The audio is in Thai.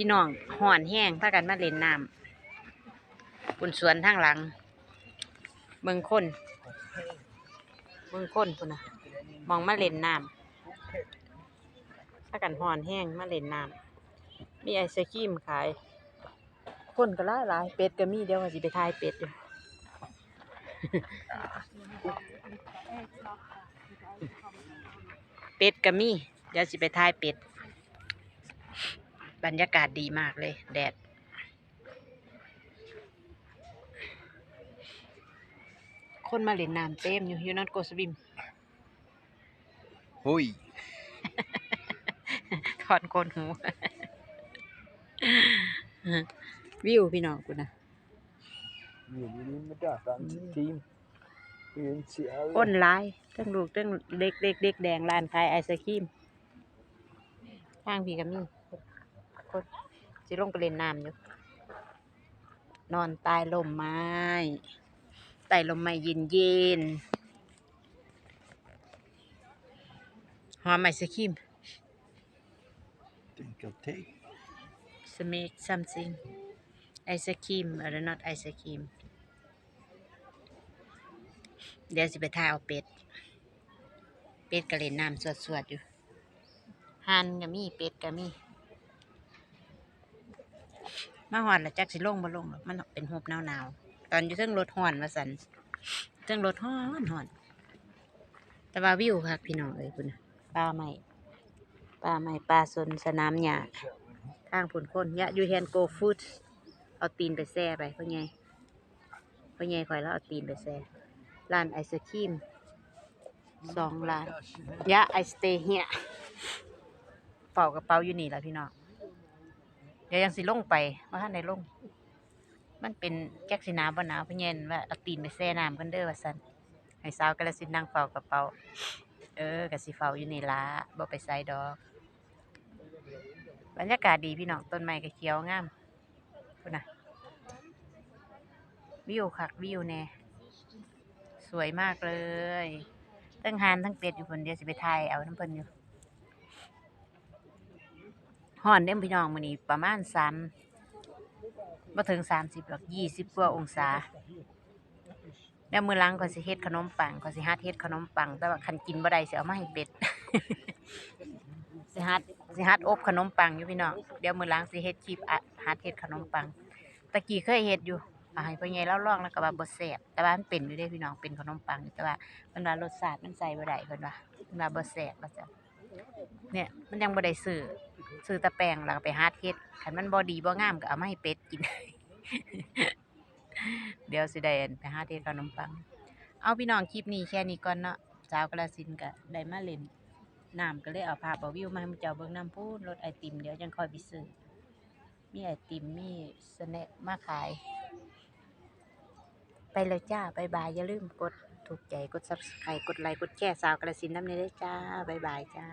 พี่น้องห่อนแห้งพากันมาเล่นน้ำบนสวนทางหลัง เมืองคนเมืองคนพุ่นนะมองมาเล่นน้ำพากันห่อนแห้งมาเล่นน้ำมีไอศครีมขาย คนก็หลายหลายเป็ดก็มีเดี๋ยวว่าสิไปทายเป็ดอยู่เป็ดก็มีเดี๋ยวสิไปทายเป็ด บรรยากาศดีมากเลย แดด คนมาเล่นน้ำเต็มอยู่ยูนอตโกสบิม Oj! ถอนโกนหู วิวพี่น้องกูนะ Vi är ju med data team. Vi är inte så คนร้ายทั้งลูกทั้งเด็กเด็กเด็กแดงร้านขายไอศครีมข้างพี่ก็มี คนสิลงไปเล่นน้ำอยู่ นอนใต้ลมไม้ใต้ลมไม้เย็นเย็นๆหอมไอศครีม Tänk av te. smake something ไอศครีม or not ไอศครีมเดี๋ยวสิไปท่าเอาเป็ด เป็ดก็เล่นน้ำสวดๆอยู่หันก็มีเป็ดก็มี มาหอนแล้วจักสิลงบ่ลงหรอกมันเป็นหุบหนาวๆตอนอยู่เทิงรถหอนมาสันเทิงรถหอนหอน แต่ว่าวิวค่ะพี่น้องเอ้ยคุณนะป่าไม้ป่าไม้ป่าสนสนามหญ้าทางผุนคนยะยูแฮนโกฟูดเอาตีนไปแซ่ไปพ่อใหญ่พ่อใหญ่คอยแล้วเอาตีนไปแซ่ร้านไอศครีมสองร้านยะไอสเตย์เฮียเป่ากระเป๋าอยู่นี่แหละพี่น้อง เดี๋ยวยังสิลงไปว่าท่านได้ลง มันเป็นแจ็คสิหนาวบ่หนาวพี่เย็นว่าเอาตีนไปแช่น้ำกันเด้อว่าซั่นให้สาวกระสินนั่งเฝ้ากระเป๋า เออกระสิเฝ้าอยู่นี่ล่ะบ่ไปไสดอก บรรยากาศดีพี่น้องต้นไม้ก็เขียวงามพุ่นน่ะวิวคักวิวแน่สวยมากเลยทั้งหานทั้งเป็ดอยู่คนเดียวสิไปถ่ายเอาน้ำเพิ่นอยู่ ฮ้อนเด้มพี่น้องมื้อนี้ประมาณสามบ่ถึงสามสิบหรอกยี่สิบกว่าองศาเดี๋ยวมื้อหลังก็สิเฮ็ดขนมปังก็สิหัดเฮ็ดขนมปังแต่ว่าคันกินบ่ได้สิเอามาให้เป็ด สิหัดสิหัดอบขนมปังอยู่พี่น้องเดี๋ยวมื้อหลังสิเฮ็ดคลิปฮัดเฮ็ดขนมปังตะกี้เคยเฮ็ดอยู่อาให้พ่อใหญ่เล่าล่องแล้วก็ว่าบ่แซ่บแต่ว่ามันเป็นอยู่เด้พี่น้องเป็นขนมปังแต่ว่าเพิ่นว่ารสชาติมันใส่บ่ได้เพิ่นว่าเพิ่นว่าบ่แซ่บว่าซั่น เนี่ยมันยังบ่ได้ซื้อซื้อตะแปงแล้วก็ไปหาเฮ็ดคันมันบ่ดีบ่งามก็เอามาให้เป็ดกิน เดี๋ยวสิได้อั่นไปหาเฮ็ดขนมปัง เอาพี่น้องคลิปนี้แค่นี้ก่อนเนาะสาวกระสินก็ได้มาเล่นน้ำก็เลยเอาภาพเอาวิวมาให้เจ้าเบิ่งน้ำพูนรถไอติมเดี๋ยวจังคอยไปซื้อมีไอติมมีสแน็คมาขาย ไปแลยจ้าบายบายอย่าลืมกดถูกใจกด Subscribe กดไลค์กดแชร์สาวกระสินธุ์นำเด้จ้าบายบายจ้า